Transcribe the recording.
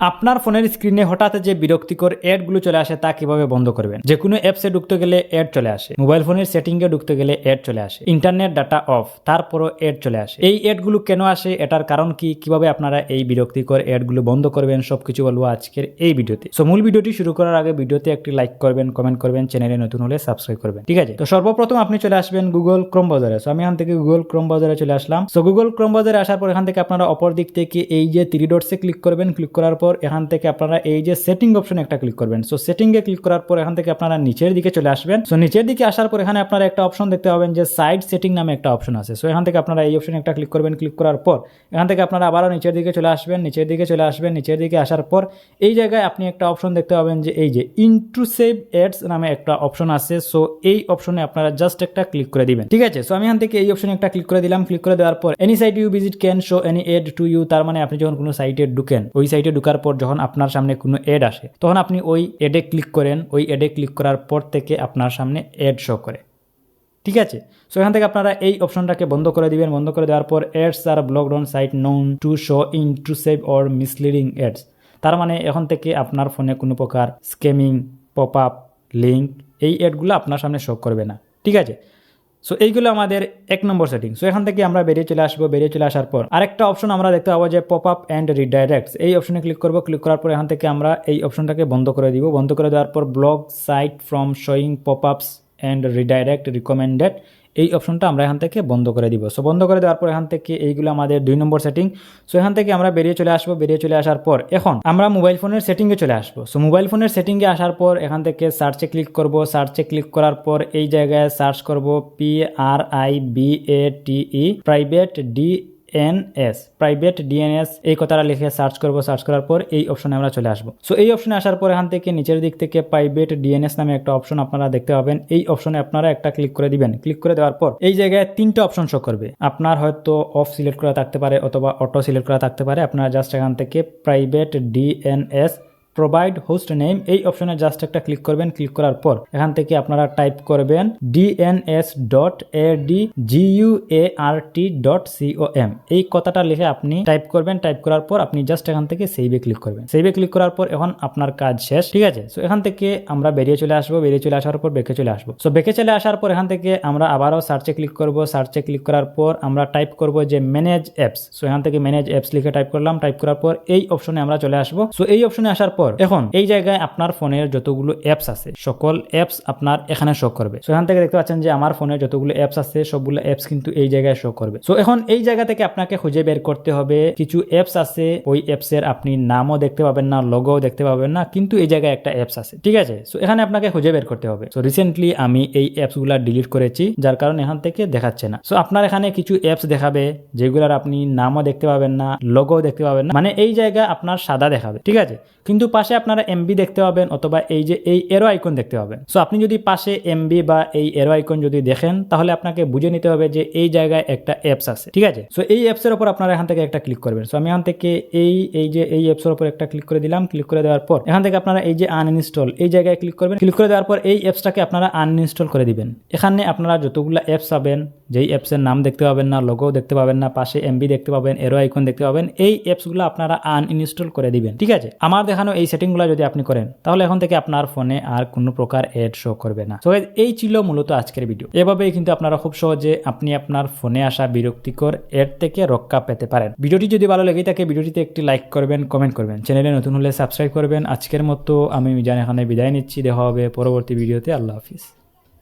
আপনার ফোনের স্ক্রিনে হঠাৎ যে বিরক্তিকর অ্যাডগুলো চলে আসে তা কীভাবে বন্ধ করবেন? যে কোনো অ্যাপসে ঢুকতে গেলে অ্যাড চলে আসে। মোবাইল ফোনের সেটিংয়ে ঢুকতে গেলে অ্যাড চলে আসে। ইন্টারনেট ডাটা অফ, তারপরও অ্যাড চলে আসে। এই অ্যাডগুলো কেন আসে? এটার কারণ কি? কীভাবে আপনারা এই বিরক্তিকর অ্যাডগুলো বন্ধ করবেন? সবকিছু বলব আজকের এই ভিডিওতে। সো মূল ভিডিওটি শুরু করার আগে ভিডিওতে একটি লাইক করবেন, কমেন্ট করবেন, চ্যানেলে নতুন হলে সাবস্ক্রাইব করবেন। ঠিক আছে? তো সর্বপ্রথম আপনি চলে আসবেন গুগল ক্রোম বাজারে। সো আমি এখান থেকে গুগল ক্রোম বাজারে চলে আসলাম। সো গুগল ক্রোম বাজারে আসার পর এখান থেকে আপনারা অপর দিক থেকে এই যে থ্রি ডটসে ক্লিক করবেন ক্লিক করার পর এখান থেকে আপনারা এই যে সেটিং অপশন একটা ক্লিক করবেন। সো সেটিং এ ক্লিক করার পর এখান থেকে আপনারা নিচের দিকে চলে আসবেন। সো নিচের দিকে আসার পর এখানে আপনারা একটা অপশন দেখতে পাবেন যে সাইড সেটিং নামে একটা অপশন আছে। সো এখান থেকে আপনারা এই অপশনে একটা ক্লিক করবেন। ক্লিক করার পর এখান থেকে আপনারা আবারও নিচের দিকে চলে আসবেন। নিচের দিকে চলে আসবেন। নিচের দিকে আসার পর এই জায়গায় আপনি একটা অপশন দেখতে পাবেন যে এই যে ইন্ট্রুসেভ এডস নামে একটা অপশন আছে। সো এই অপশনে আপনারা জাস্ট একটা ক্লিক করে দিবেন। ঠিক আছে? সো আমি এখান থেকে এই অপশনে একটা ক্লিক করে দিলাম। ক্লিক করে দেওয়ার পর any site you visit can show any ad to you তার মানে আপনি যখন কোনো সাইটে ঢুকেন, ওই সাইটে ঢুকার পর যখন আপনার সামনে কোনো এড আসে, তখন আপনি ওই এডে ক্লিক করেন। ওই এডে ক্লিক করার পর থেকে আপনার সামনে অ্যাড শো করে। ঠিক আছে? সো এখান থেকে আপনারা এই অপশনটাকে বন্ধ করে দিবেন। বন্ধ করে দেওয়ার পর ads are block on site known to show intrusive or misleading ads তার মানে এখন থেকে আপনার ফোনে কোনো প্রকার স্কেমিং পপ আপ লিঙ্ক এই অ্যাডগুলো আপনার সামনে শো করবে না। ঠিক আছে? সো এইগুলো আমাদের এক নম্বর সেটিং সো এখান থেকে আমরা বেরিয়ে চলে আসব। বেরিয়ে চলে আসার পর আরেকটা অপশন আমরা দেখতে পাবো যে পপ আপ অ্যান্ড রিডাইরেক্টস এই অপশনে ক্লিক করব। ক্লিক করার পর এখান থেকে আমরা এই অপশনটাকে বন্ধ করে দিব। বন্ধ করে দেওয়ার পর block site from showing pop ups and redirect recommended এই অপশনটা আমরা এখান থেকে বন্ধ করে দিব। সো বন্ধ করে দেওয়ার পর এখান থেকে এইগুলো আমাদের দুই নম্বর সেটিং সো এখান থেকে আমরা বেরিয়ে চলে আসব, বেরিয়ে চলে আসার পর এখন আমরা মোবাইল ফোনের সেটিংয়ে চলে আসব। সো মোবাইল ফোনের সেটিংয়ে আসার পর এখান থেকে সার্চে ক্লিক করব। সার্চে ক্লিক করার পর এই জায়গায় সার্চ করব P R I B A T E private D NS private DNS এই কথাটা লিখে সার্চ করব সার্চ করার পর এই অপশনে আমরা চলে আসব। সো এই অপশনে আসার পর এখান থেকে নিচের দিক থেকে প্রাইভেট ডিএনএস নামে একটা অপশন আপনারা দেখতে পাবেন। এই অপশনে আপনারা একটা ক্লিক করে দিবেন। ক্লিক করে দেওয়ার পর এই জায়গায় তিনটা অপশন শো করবে। আপনার হয়তো অফ সিলেক্ট করা থাকতে পারে অথবা অটো সিলেক্ট করা থাকতে পারে। আপনারা জাস্ট এখান থেকে private DNS provide host name এই অপশনে জাস্ট একটা ক্লিক করবেন ক্লিক করার পর এখান থেকে আপনারা টাইপ করবেন DNS dot A D GU A R T dot COM এই কথাটা লিখে আপনি টাইপ করবেন টাইপ করার পর আপনি জাস্ট এখান থেকে সেইভে ক্লিক করবেন। সেইভে ক্লিক করার পর এখন আপনার কাজ শেষ, ঠিক আছে? সো এখান থেকে আমরা বেরিয়ে চলে আসব, বেরিয়ে চলে আসার পর বেঁকে চলে আসব। সো বেঁকে চলে আসার পর এখান থেকে আমরা আবারও সার্চে ক্লিক করব। সার্চে ক্লিক করার পর আমরা টাইপ করব যে ম্যানেজ অ্যাপস সো এখান থেকে ম্যানেজ অ্যাপস লিখে টাইপ করলাম। টাইপ করার পর এই অপশনে আমরা চলে আসব। সো এই অপশনে আসার পর এখন এই জায়গায় আপনার ফোনের যতগুলো অ্যাপস আছে, সকল অ্যাপস আপনার এখানে শো করবে। সো এখান থেকে দেখতে পাচ্ছেন যে আমার ফোনের যতগুলো অ্যাপস আছে, সবগুলো অ্যাপস কিন্তু এই জায়গায় শো করবে। সো এখন এই জায়গা থেকে আপনাকে খুঁজে বের করতে হবে, কিছু অ্যাপস আছে, ওই অ্যাপস এর আপনি নামও দেখতে পাবেন না লোগোও দেখতে পাবেন না, কিন্তু এই জায়গায় একটা অ্যাপস আছে, ঠিক আছে? সো এখানে আপনাকে খুঁজে বের করতে হবে। সো রিসেন্টলি আমি এই অ্যাপসগুলো ডিলিট করেছি, যার কারণে এখান থেকে দেখাচ্ছে না। সো আপনার এখানে কিছু অ্যাপস দেখাবে, যেগুলোর আপনি নামও দেখতে পাবেন না লোগোও দেখতে পাবেন না মানে এই জায়গা আপনার সাদা দেখাবে, ঠিক আছে? কিন্তু পাশে আপনারা এমবি দেখতে পাবেন অথবা এই যে এই এরো আইকন দেখতে পাবেন। সো আপনি যদি পাশে এমবি বা এই এরো আইকন যদি দেখেন, তাহলে আপনাকে বুঝে নিতে হবে যে এই জায়গায় একটা অ্যাপস আছে। ঠিক আছে? সো এই অ্যাপসের উপর আপনারা এখান থেকে একটা ক্লিক করবেন। সো আমি এখান থেকে এই এই যে এই অ্যাপসের উপর একটা ক্লিক করে দিলাম। ক্লিক করে দেওয়ার পর এখান থেকে আপনারা এই যে আনইনস্টল এই জায়গায় ক্লিক করবেন। ক্লিক করে দেওয়ার পর এই অ্যাপসটাকে আপনারা আনইনস্টল করে দিবেন। এখানে আপনারা যতগুলো অ্যাপস পাবেন, যেই অ্যাপসের নাম দেখতে পাবেন না লোগো দেখতে পাবেন না, পাশে এমবি দেখতে পাবেন এরো আইকন দেখতে পাবেন, এই অ্যাপসগুলো আপনারা আনইনস্টল করে দিবেন। ঠিক আছে? আমার দেখানো এই সেটিংগুলো যদি আপনি করেন, তাহলে এখন থেকে আপনার ফোনে আর কোনো প্রকার অ্যাড শো করবে না। তো এই ছিল মূলত আজকের ভিডিও এভাবেই কিন্তু আপনারা খুব সহজে আপনি আপনার ফোনে আসা বিরক্তিকর অ্যাড থেকে রক্ষা পেতে পারেন। ভিডিওটি যদি ভালো লেগে থাকে, ভিডিওটিতে একটি লাইক করবেন কমেন্ট করবেন। চ্যানেলে নতুন হলে সাবস্ক্রাইব করবেন। আজকের মতো আমি মিজান এখানে বিদায় নিচ্ছি। দেখা হবে পরবর্তী ভিডিওতে আল্লাহ হাফিজ।